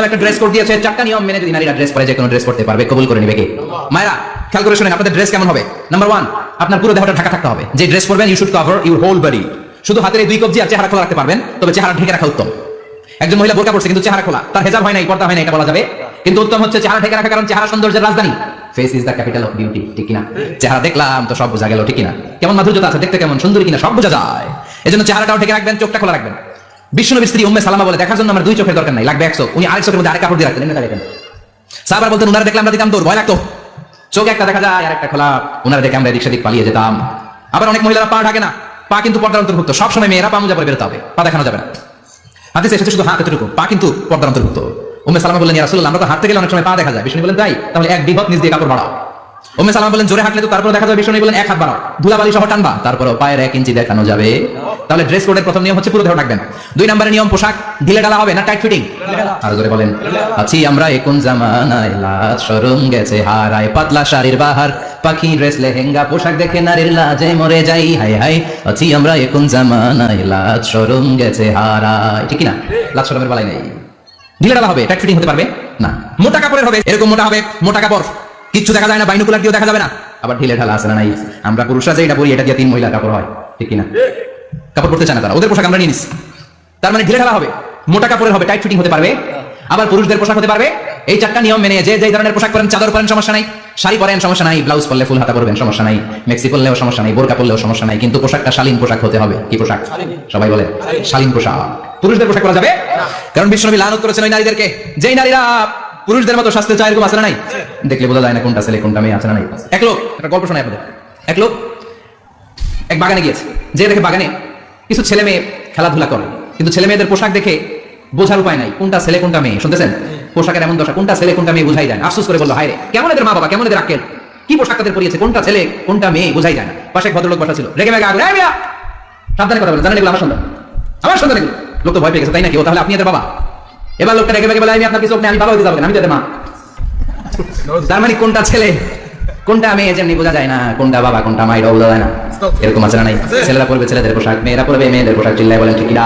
ইসলাম একটা dress code দিয়েছে, চারটা নিয়ম মেনে যদি নারীরা ড্রেস পরে যে কোনো ড্রেস পড়তে পারবে, কবুল করে নেবে কে? মায়েরা, খেয়াল করে শুনেন, আপনাদের ড্রেস কেমন হবে? নাম্বার ওয়ান আপনার পুরো দেহটা ঢাকা থাকতে হবে। যে ড্রেস পরবেন you should cover your whole body শুধু হাতের দুই কবজি আর চেহারা খোলা রাখতে পারবেন, তবে চেহারা ঢেকে রাখা উত্তম। একজন মহিলা বোরকা পড়ছে কিন্তু চেহারা খোলা। তার হেজাব হয় নাই, পর্দা হয় না এটা বলা যাবে। কিন্তু উত্তম হচ্ছে চেহারা ঢেকে রাখা, কারণ চেহারা সৌন্দর্যের রাজধানী। Face is the capital of beauty ঠিক কিনা? চেহারা দেখলাম, তো সব বোঝা গেল, ঠিক কিনা? কেমন মাধুর্যতা আছে, দেখতে কেমন সুন্দরী কিনা, সব বোঝা যায়। এজন্য চেহারাটাও ঢেকে রাখবেন, চোখটা খোলা রাখবেন। বিষ্ণু স্ত্রী উম্মে সালামা বলে, দেখার জন্য আমার দুই চোখের দরকার নাই, লাগবে একশো উনি আরেক চোখের মধ্যে আরেক কাপড় দিয়ে রাখতেন, এমনি দাঁড়িয়ে সাবার বলতেন, উনারা দেখলাম আমরা দিতাম দৌড়, ভয় লাগতো। চোখ একটা দেখা যায় আর একটা খোলা। উনারা দেখে আমরা এদিক সেদিক পালিয়ে যেতাম। আবার অনেক মহিলারা পা ঢাকে না, পা কিন্তু পর্দার অন্তর্ভুক্ত। সবসময় মেয়েরা পা মোজা পরে বেরোতে হবে, পা দেখানো যাবে না। হাদিসে এসেছে শুধু হাত এতটুকু, পা কিন্তু পর্দার অন্তর্ভুক্ত। উম্মে সালামা বললেন রাসূলুল্লাহ, আমরা তো হাঁটতে গেলে অনেক সময় পা দেখা যায়। বিষ্ণু বলেন তাই, তাহলে এক বিঘত নিজ দিয়ে কাপড় বাড়াও। উম্মে সালামা বলেন, জোরে হাঁটলে তো তারপর দেখা যাবে, বিষ্ণু বলেন, এক হাত বাড়াও। ধুলাবালি সহ টানবা তারপর পায়ের এক ইঞ্চি দেখানো যাবে। তাহলে ড্রেস কোডের প্রথম নিয়ম হচ্ছে পুরো দেহ রাখবেন দুই নম্বরের নিয়ম পোশাক, ঢিলে ডালা হবে না টাইট ফিটিং আর জোরে বলেন। আছি আমরা এখন জামানায়, লাজ শরম গেছে, হারায় পাতলা শাড়ির বাহার। পাখি ড্রেস লেহেঙ্গা, পোশাক দেখে নারীর লাজে মরে যাই হাই হাই আছি আমরা এখন জামানায়, লাজ শরম গেছে, হারায়। ঠিক না? লাজ শরমের বেলায় নেই। ঢিলে ডালা হবে টাইট ফিটিং হতে পারবে? না। মোটা কাপড়ের হবে, এরকম মোটা হবে, মোটা কাপড়। কিচ্ছু দেখা যায় না বাইনুকুলার দিয়েও দেখা যাবে না। আবার ঢিলে ঢালা আছে না নাই? আমরা পুরুষরা যে এটা পরি এটা দিয়ে তিন মহিলা কাপড় হয় ঠিক কিনা? কাপড় পরতে চায় না তারা ওদের পোশাক আমরা নিয়ে নিচ্ছি তার মানে ঢিলে ঢালা হবে মোটা কাপড়ের হবে টাইট ফিটিং হতে পারবে আবার পুরুষদের পোশাক হতে পারবে। এই চারটা নিয়ম মেনে যে যে ধরনের পোশাক পরেন চাদর পরেন সমস্যা নাই। শাড়ি পরেন সমস্যা নাই। ব্লাউজ পরলে ফুল হাতা পরবেন সমস্যা নাই। মেক্সি পরলেও সমস্যা নাই বোরকা পরলেও সমস্যা নাই। কিন্তু পোশাকটা শালীন পোশাক হতে হবে। কি পোশাক? সবাই বলে শালীন পোশাক। পুরুষদের পোশাক করা যাবে? কারণ বিশ্বনবী লানত করেছেন ওই নারীদেরকে। যেই নারীরা পুরুষদের মতো স্বাস্থ্য চায় এরকম আছে নাই? দেখলে বোঝা যায় না কোনটা ছেলে, কোনটা মেয়ে আছে না নাই। এক লোক, একটা গল্প শোনায় আপনাদের। এক লোক এক বাগানে গিয়েছে। যে দেখে বাগানে কিছু ছেলে মেয়ে খেলাধুলা করে। কিন্তু ছেলে মেয়েদের পোশাক দেখে বোঝার উপায় নাই, কোনটা ছেলে, কোনটা মেয়ে। শুনতেছেন? পোশাকের এমন দশা, কোনটা ছেলে, কোনটা মেয়ে বোঝাই যায় আফসোস করে বলল, হায়রে, কেমন এদের মা বাবা, কেমন এদের আক্কেল? কি পোশাক তাদের পরিয়েছে, কোনটা ছেলে, কোনটা মেয়ে, বোঝাই যায় না। পাশে ভদ্রলোক বসা ছিল। রেগে মেগে মিয়া সাবধানে কথা বলে জানেন এগুলো আমার সন্তান। আমার সন্তান এগুলো। লোক তো ভয় পেয়ে গেছে, তাই নাকি? ও তাহলে আপনি এদের বাবা? এবার লোকটা রেগে মেগে বলে আমি আপনার কিছু আমি বাবা হইতে যাব আমি তো মা। তার মানে কোনটা ছেলে কোনটা মেয়ে যেমনি বোঝা যায় না কোনটা বাবা কোনটা মা এটাও বোঝা যায় না। এরকম আছে না নাই? ছেলেরা পড়বে ছেলেদের পোশাক মেয়েরা পড়বে মেয়েদের পোশাক চিল্লায় বলেন ঠিক কিনা